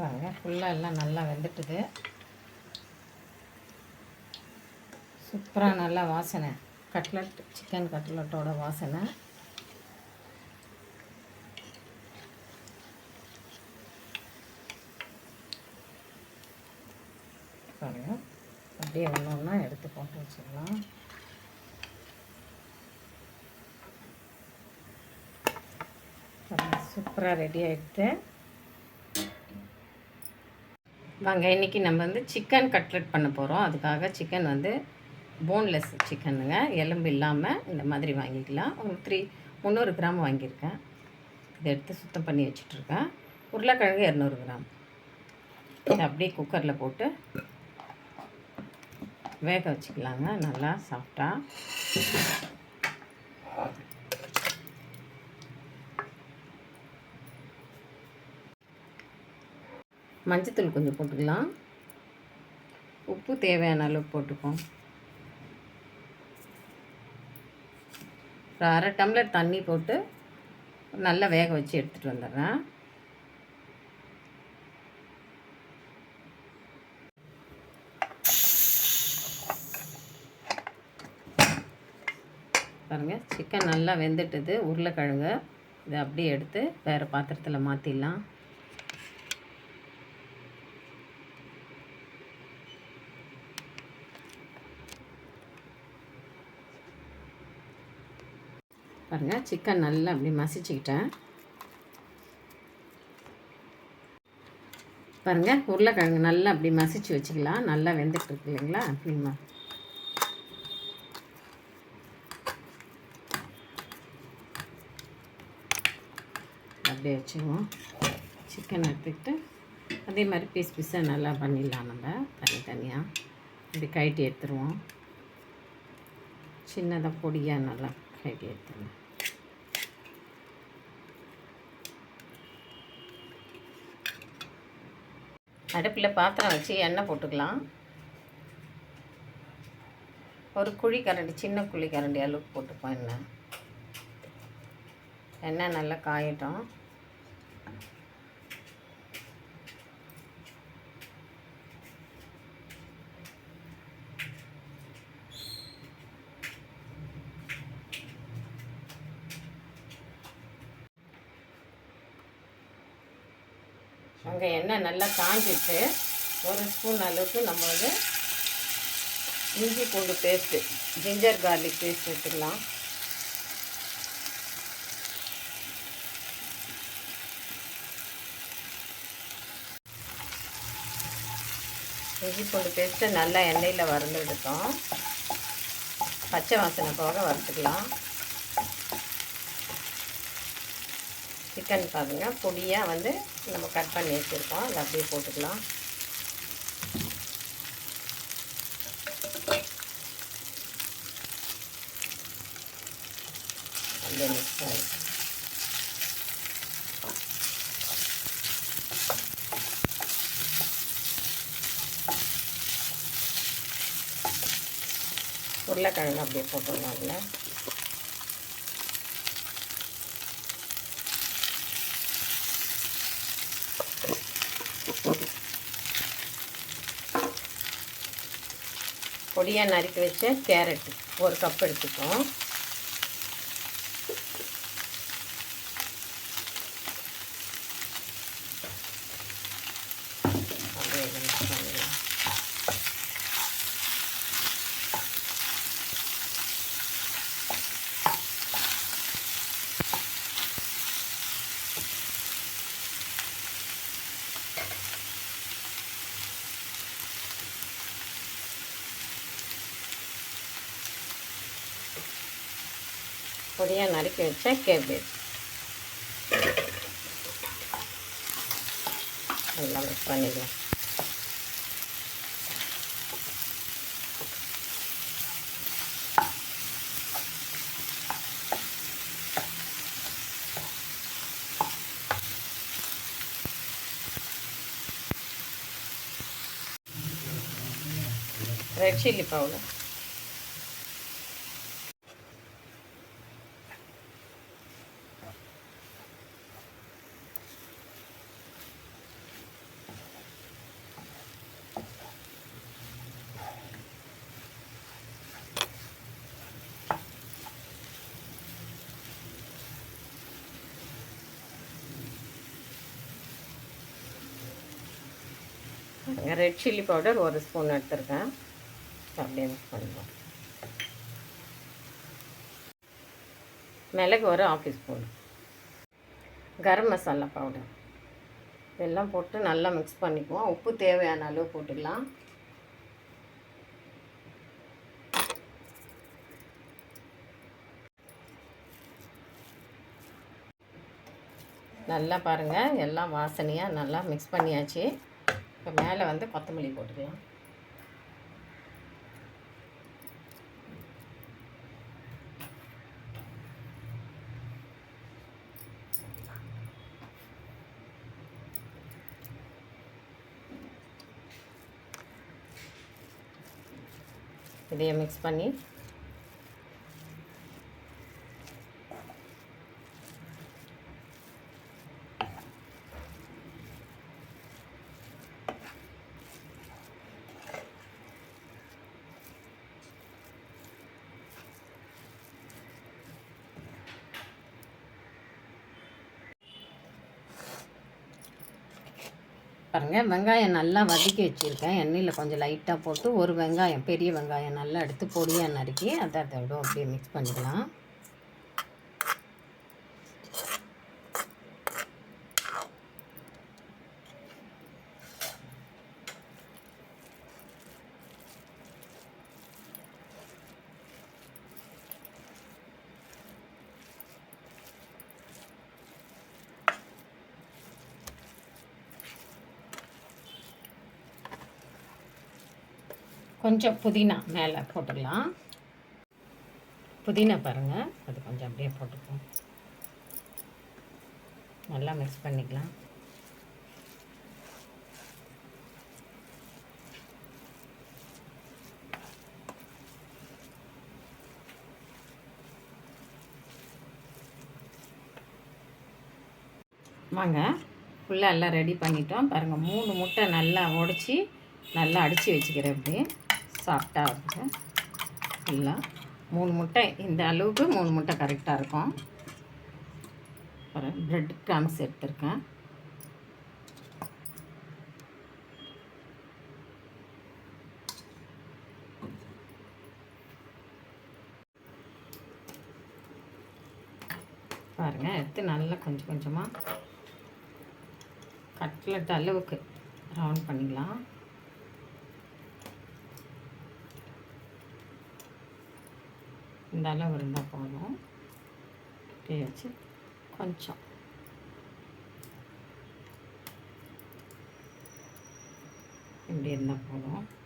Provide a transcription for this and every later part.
பாருங்கள் ஃபுல்லாக எல்லாம் நல்லா வெந்துட்டுது. சூப்பராக நல்லா வாசனை. கட்லட் சிக்கன் கட்லட்டோட வாசனை. பாருங்கள் அப்படியே ஒன்று ஒன்றா எடுத்து போட்டு வச்சிடலாம். சூப்பராக ரெடி ஆகிடுது வாங்க இன்றைக்கி நம்ம வந்து சிக்கன் கட்லெட் பண்ண போகிறோம் அதுக்காக சிக்கன் வந்து போன்லெஸ் சிக்கனுங்க எலும்பு இல்லாமல் இந்த மாதிரி வாங்கிக்கலாம். ஒரு த்ரீ முந்நூறு கிராம் வாங்கியிருக்கேன். இதை எடுத்து சுத்தம் பண்ணி வச்சுட்ருக்கேன் உருளைக்கிழங்கு இரநூறு கிராம். இதை அப்படியே குக்கரில் போட்டு வேக வச்சுக்கலாங்க. நல்லா சாஃப்டாக மஞ்சத்தூள் கொஞ்சம் போட்டுக்கலாம். உப்பு தேவையான அளவு போட்டுப்போம். ஒரு அரை டம்ளர் தண்ணி போட்டு நல்லா வேக வச்சு எடுத்துகிட்டு வந்துடுறேன். பாருங்கள் சிக்கன் நல்லா வெந்துட்டுது. உருளைக்கிழங்கு இதை அப்படியே எடுத்து வேறு பாத்திரத்தில் மாற்றிடலாம் பாருங்கள் சிக்கன் நல்லா அப்படி மசிச்சுக்கிட்டேன். பாருங்கள் உருளைக்கிழங்கு நல்லா அப்படி மசிச்சு வச்சுக்கலாம். நல்லா வெந்துட்டு இருக்கு இல்லைங்களா? அப்படிமா அப்படியே வச்சுக்குவோம் சிக்கன் எடுத்துக்கிட்டு அதே மாதிரி பீஸ் பீஸாக நல்லா பண்ணிடலாம் நம்ம. தனித்தனியாக இப்படி கழட்டி எடுத்துருவோம். சின்னதாக பொடியாக நல்லா கழட்டி எடுத்துருவோம். அடுப்பில் பாத்திரம் வச்சு எண்ணெய் போட்டுக்கலாம். ஒரு குழி கரண்டி சின்ன குழி கரண்டி அளவுக்கு போட்டுப்போம் எண்ணெய். எண்ணெய் நல்லா காயட்டும். அங்கே எண்ணெய் நல்லா காஞ்சிட்டு ஒரு ஸ்பூன் அளவுக்கு நம்ம வந்து இஞ்சி பூண்டு பேஸ்ட்டு ஜிஞ்சர் கார்லிக் பேஸ்ட் எடுத்துக்கலாம். இஞ்சி பூண்டு பேஸ்ட்டு நல்லா எண்ணெயில் வறுந்து எடுத்தோம். பச்சை வாசனை போக வறுத்துக்கலாம். சிக்கன் பாருங்கள் பொடியாக வந்து நம்ம கட் பண்ணி வச்சுருக்கோம். அதை அப்படியே போட்டுக்கலாம். அப்படியே மிக்ஸ் ஆகி உருளைக்கிழங்கு அப்படியே போட்டுடலாம் அதில். பொடியாக நறுக்கி வச்ச கேரட்டு ஒரு கப் எடுத்துப்போம் அப்படியே இதை mix பண்ணிடலாம். பொடியாக நறுக்கி வச்ச கேபேஜ் நல்லா மிக்ஸ் பண்ணிடலாம் red chilli powder red chilli powder ஒரு ஸ்பூன் எடுத்துருக்கேன். அப்படியே மிக்ஸ் பண்ணுவோம் மிளகு ஒரு half spoon garam masala powder இதெல்லாம் போட்டு நல்லா மிக்ஸ் பண்ணிக்குவோம். உப்பு தேவையான அளவு போட்டுக்கலாம். நல்லா பாருங்கள் எல்லாம் வாசனையாக நல்லா மிக்ஸ் பண்ணியாச்சு. இப்போ மேலே வந்து கொத்தமல்லி போட்டுக்கலாம். இதையே மிக்ஸ் பண்ணி பாருங்கள் வெங்காயம் நல்லா வதக்கி வச்சுருக்கேன். எண்ணெயில் கொஞ்சம் லைட்டாக போட்டு ஒரு வெங்காயம் பெரிய வெங்காயம் நல்லா எடுத்து பொடியாக நறுக்கி அதை அதோட அப்படியே மிக்ஸ் பண்ணிக்கலாம். கொஞ்சம் புதினா மேலே போட்டுடலாம் புதினா பாருங்கள் அது கொஞ்சம் அப்படியே போட்டுப்போம். நல்லா மிக்ஸ் பண்ணிக்கலாம். வாங்க ஃபுல்லாக எல்லாம் ரெடி பண்ணிட்டோம். பாருங்கள் மூணு முட்டை நல்லா உடச்சி நல்லா அடித்து வச்சுக்கிறேன் அப்படி சாஃப்டாக இருக்குது ஃபுல்லாக மூணு முட்டை இந்த அளவுக்கு மூணு முட்டை கரெக்டாக இருக்கும். அப்புறம் ப்ரெட் கிராம்ஸ் எடுத்திருக்கேன். பாருங்கள் எடுத்து நல்லா கொஞ்சம் கொஞ்சமாக கட்லெட் அளவுக்கு ரவுண்ட் பண்ணிக்கலாம் இந்த அளவு இருந்தால் போதும். இப்படி வச்சு கொஞ்சம். இப்படி இருந்தால் போதும்.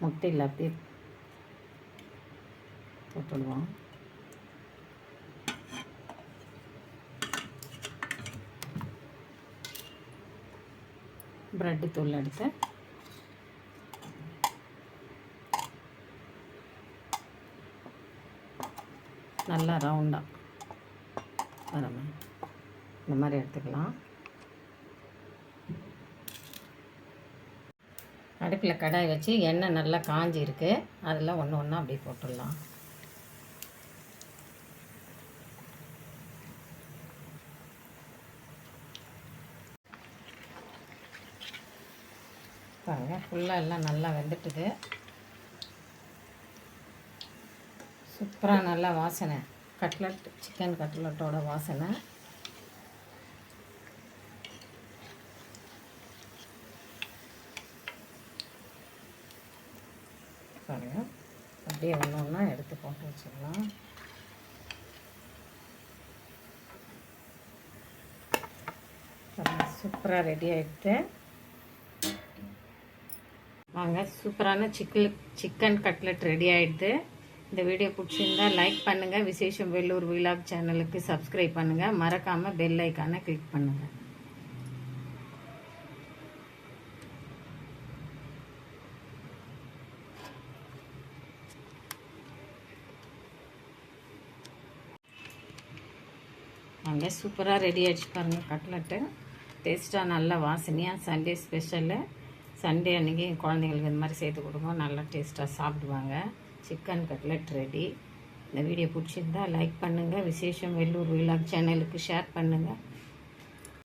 முட்டையில் அப்படியே போட்டுடுவோம். ப்ரெட்டு தூள் எடுத்து நல்லா ரவுண்டாக வரமே இந்த மாதிரி எடுத்துக்கலாம். அடுப்பில் கடாய் வச்சு எண்ணெய் நல்லா காஞ்சி இருக்கு அதில் ஒன்று ஒன்றா அப்படியே போட்டுடலாம். பாருங்கள் ஃபுல்லாக எல்லாம் நல்லா வெந்துட்டுது. சூப்பராக நல்லா வாசனை. கட்லட் சிக்கன் கட்லட்டோட வாசனை. பாருங்கள் அப்படியே ஒன்று ஒன்றா எடுத்து போட்டு வச்சிடலாம். சூப்பராக ரெடி ஆகிடுது வாங்க சூப்பரான சிக்கல் சிக்கன் கட்லெட் ரெடி ஆகிடுது இந்த வீடியோ பிடிச்சிருந்தா லைக் பண்ணுங்கள் விசேஷம் வெள்ளூர் விலாக் சேனலுக்கு சப்ஸ்கிரைப் பண்ணுங்கள் மறக்காமல் பெல் ஐக்கானை கிளிக் பண்ணுங்கள் வாங்க சூப்பராக ரெடி ஆகிடுச்சு பாருங்கள் கட்லெட்டு. டேஸ்ட்டாக நல்லா வாசனையாக சண்டே ஸ்பெஷலு சண்டே அன்றைக்கி குழந்தைங்களுக்கு இந்த மாதிரி சேர்த்து கொடுங்க. நல்லா டேஸ்ட்டாக சாப்பிடுவாங்க. சிக்கன் கட்லெட் ரெடி இந்த வீடியோ பிடிச்சிருந்தா லைக் பண்ணுங்கள் விசேஷம் வெள்ளூர் விழா சேனலுக்கு ஷேர் பண்ணுங்கள்